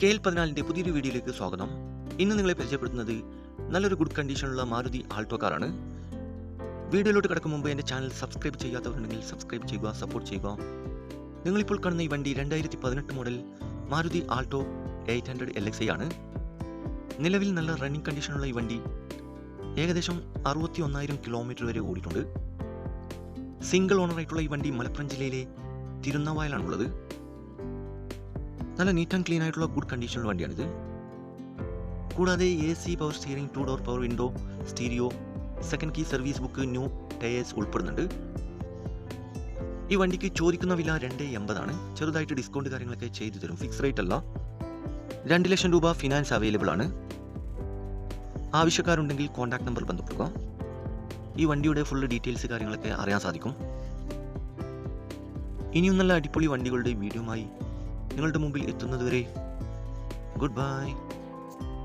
K L പതിനാലിന്റെ പുതിയൊരു വീഡിയോയിലേക്ക് സ്വാഗതം. ഇന്ന് നിങ്ങളെ പരിചയപ്പെടുത്തുന്നത് നല്ലൊരു ഗുഡ് കണ്ടീഷനുള്ള മാരുതി ആൾട്ടോ കാറാണ് വീഡിയോയിലോട്ട് കിടക്കും മുമ്പ് എന്റെ ചാനൽ സബ്സ്ക്രൈബ് ചെയ്യാത്തവരുണ്ടെങ്കിൽ സബ്സ്ക്രൈബ് ചെയ്യുക സപ്പോർട്ട് ചെയ്യുക. നിങ്ങളിപ്പോൾ കാണുന്ന ഈ വണ്ടി രണ്ടായിരത്തി പതിനെട്ട് model Maruti Alto eight hundred L X I ആണ്. നിലവിൽ നല്ല റണ്ണിങ് കണ്ടീഷനുള്ള ഈ വണ്ടി ഏകദേശം അറുപത്തി ഒന്നായിരം കിലോമീറ്റർ വരെ ഓടിയിട്ടുണ്ട്. സിംഗിൾ ഓണറായിട്ടുള്ള ഈ വണ്ടി മലപ്പുറം ജില്ലയിലെ തിരുനാവായിലാണുള്ളത് നല്ല നീറ്റ് ആൻഡ് ക്ലീൻ ആയിട്ടുള്ള ഗുഡ് കണ്ടീഷനുള്ള വണ്ടിയാണിത്. കൂടാതെ A C power steering two door power window stereo second key service book new tyres ഉൾപ്പെടുന്നുണ്ട്. ഈ വണ്ടിക്ക് ചോദിക്കുന്ന വില രണ്ട് എൺപതാണ്. ചെറുതായിട്ട് ഡിസ്കൗണ്ട് കാര്യങ്ങളൊക്കെ ചെയ്തു തരും. ഫിക്സ് റേറ്റ് അല്ല. രണ്ട് ലക്ഷം രൂപ ഫിനാൻസ് അവൈലബിൾ ആണ്. ആവശ്യക്കാരുണ്ടെങ്കിൽ കോൺടാക്ട് നമ്പർ ബന്ധപ്പെടുക. ഈ വണ്ടിയുടെ ഫുൾ ഡീറ്റെയിൽസ് കാര്യങ്ങളൊക്കെ അറിയാൻ സാധിക്കും. ഇനിയും നല്ല അടിപൊളി വണ്ടികളുടെ വീഡിയോയുമായി നിങ്ങളുടെ മുമ്പിൽ എത്തുന്നതുവരെ ഗുഡ് ബൈ.